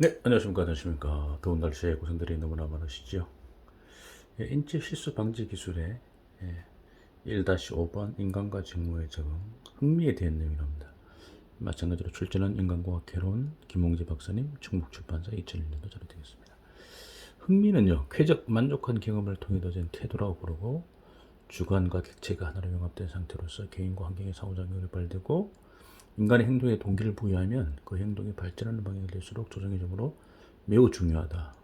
네, 안녕하십니까, 안녕하십니까. 더운 날씨에 고생들이 너무나 많으시죠. 예, 인체 실수 방지 기술의 예, 1-5번 인간과 직무의 적응, 흥미에 대한 내용이랍니다. 마찬가지로 출제는 인간과학 개론 김홍재 박사님, 충북출판사 2001년도 자료 되겠습니다. 흥미는요, 쾌적 만족한 경험을 통해 더진 태도라고 부르고 주관과 객체가 하나로 융합된 상태로서 개인과 환경의 상호작용이 발되고 인간의 행동에 동기를 부여하면 그 행동이 발전하는 방향이 될수록 조정해 주므로 매우 중요하다.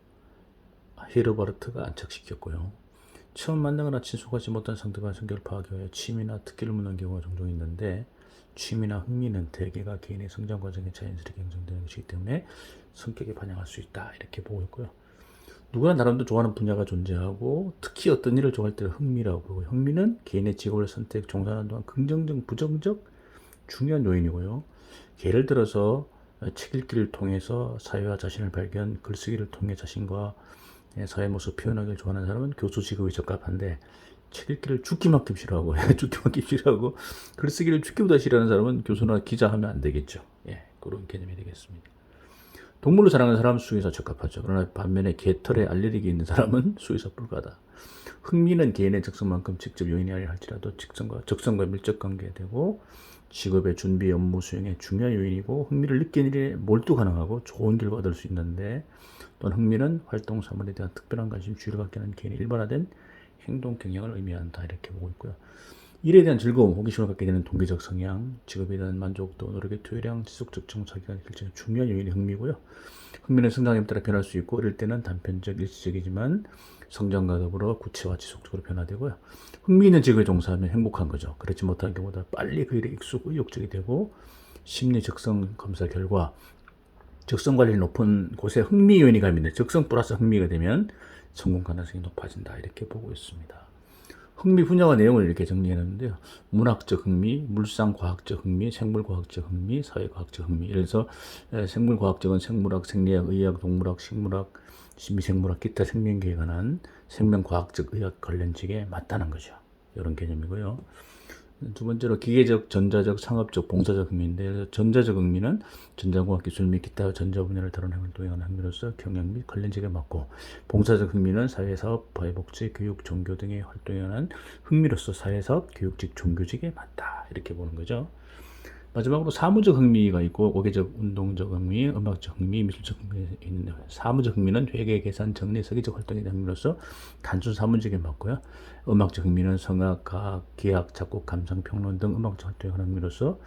헤르바르트가 안착시켰고요. 처음 만나거나 친숙하지 못한 상대방의 성격을 파악하기 위해 취미나 특기를 묻는 경우가 종종 있는데 취미나 흥미는 대개가 개인의 성장 과정에 자연스럽게 형성되는 것이기 때문에 성격에 반영할 수 있다 이렇게 보고 있고요. 누구나 나름대로 좋아하는 분야가 존재하고 특히 어떤 일을 좋아할 때를 흥미라고 부르고 흥미는 개인의 직업을 선택 종사하는 동안 긍정적 부정적 중요한 요인이고요. 예를 들어서 책 읽기를 통해서 사회와 자신을 발견, 글쓰기를 통해 자신과 사회 모습 표현하기를 좋아하는 사람은 교수 직업이 적합한데 책 읽기를 죽기 막기 싫어하고 죽기 막기 싫어하고 글쓰기를 죽기보다 싫어하는 사람은 교수나 기자 하면 안 되겠죠. 예, 그런 개념이 되겠습니다. 동물을 사랑하는 사람은 수의사 적합하죠. 그러나 반면에 개털에 알레르기 있는 사람은 수의사 불가다. 흥미는 개인의 적성만큼 직접 요인이 아니라 할지라도 직성과 적성과 밀접 관계되고 직업의 준비 업무 수행의 중요한 요인이고 흥미를 느끼는 일에 몰두 가능하고 좋은 결과 얻을 수 있는데 또한 흥미는 활동 사물에 대한 특별한 관심 주의를 갖게 하는 개인의 일반화된 행동 경향을 의미한다 이렇게 보고 있고요. 일에 대한 즐거움, 호기심을 갖게 되는 동기적 성향, 직업에 대한 만족도, 노력의 투여량, 지속적 정착이 결정 중요한 요인이 흥미고요. 흥미는 성장에 따라 변할 수 있고 이럴 때는 단편적 일시적이지만 성장과 더불어 구체화 지속적으로 변화되고요. 흥미 있는 직업에 종사하면 행복한 거죠. 그렇지 못한 경우보다 빨리 그 일에 익숙 의욕적이 되고 심리 적성 검사 결과 적성 관리 높은 곳에 흥미 요인이 가미돼 적성 플러스 흥미가 되면 성공 가능성이 높아진다 이렇게 보고 있습니다. 흥미 분야와 내용을 이렇게 정리했는데요. 문학적 흥미, 물상과학적 흥미, 생물과학적 흥미, 사회과학적 흥미. 그래서 생물과학적은 생물학, 생리학, 의학, 동물학, 식물학, 심리생물학, 기타 생명계에 관한 생명과학적 의학 관련직에 맞다는 거죠. 이런 개념이고요. 두 번째로 기계적, 전자적, 상업적, 봉사적 흥미인데 전자적 흥미는 전자공학 기술 및 기타 전자 분야를 다루는 활동에 관한 흥미로서 경영 및 관련 직에 맞고 봉사적 흥미는 사회사업, 사회복지, 교육, 종교 등의 활동에 관한 흥미로서 사회사업, 교육직, 종교직에 맞다 이렇게 보는 거죠. 마지막으로 사무적 흥미가 있고 고개적, 운동적 흥미, 음악적 흥미, 미술적 흥미가 있는데 사무적 흥미는 회계, 계산, 정리, 서기적 활동에 대한 흥미로서 단순 사무적에 맞고요. 음악적 흥미는 성악, 과학, 기악, 작곡, 감상, 평론 등 음악적 활동에 흥미로서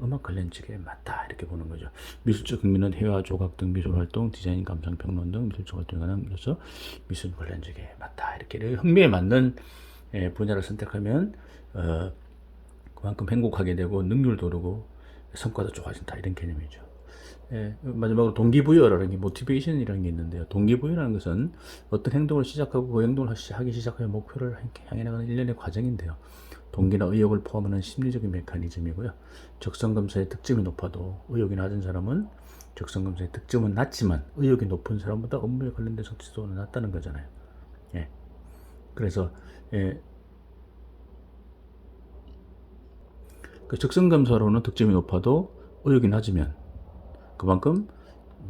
음악 관련직에 맞다 이렇게 보는 거죠. 미술적 흥미는 회화, 조각 등 미술 활동, 디자인, 감상, 평론 등 미술적 활동에 흥미로서 미술 관련직에 맞다 이렇게 흥미에 맞는 예, 분야를 선택하면 어, 그만큼 행복하게 되고 능률도 오르고 성과도 좋아진다 이런 개념이죠. 예, 마지막으로 동기부여라는 게 모티베이션이라는 게 있는데요. 동기부여라는 것은 어떤 행동을 시작하고 그 행동을 하기 시작하여 목표를 향해 나가는 일련의 과정인데요. 동기나 의욕을 포함하는 심리적인 메커니즘이고요. 적성검사의 득점이 높아도 의욕이 낮은 사람은 적성검사의 득점은 낮지만 의욕이 높은 사람보다 업무에 관련된 성취도는 낮다는 거잖아요. 예. 그래서 예, 그 적성검사로는 득점이 높아도 의욕이 낮으면 그만큼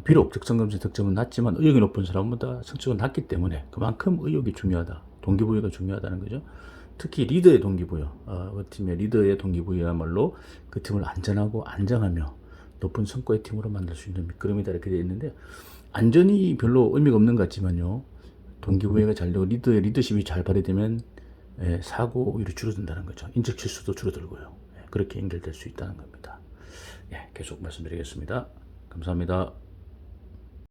비록 적성검사 득점은 낮지만 의욕이 높은 사람보다 성취가 낮기 때문에 그만큼 의욕이 중요하다. 동기부여가 중요하다는 거죠. 특히 리더의 동기부여, 어, 그 팀의 리더의 동기부여야말로 그 팀을 안전하고 안정하며 높은 성과의 팀으로 만들 수 있는 미끄럼이다 이렇게 되어 있는데 안전이 별로 의미가 없는 것 같지만요. 동기부여가 잘 되고 리더의 리더십이 잘 발휘되면 예, 사고 오히려 줄어든다는 거죠. 인적 실수도 줄어들고요. 그렇게 연결될 수 있다는 겁니다. 예, 계속 말씀드리겠습니다. 감사합니다.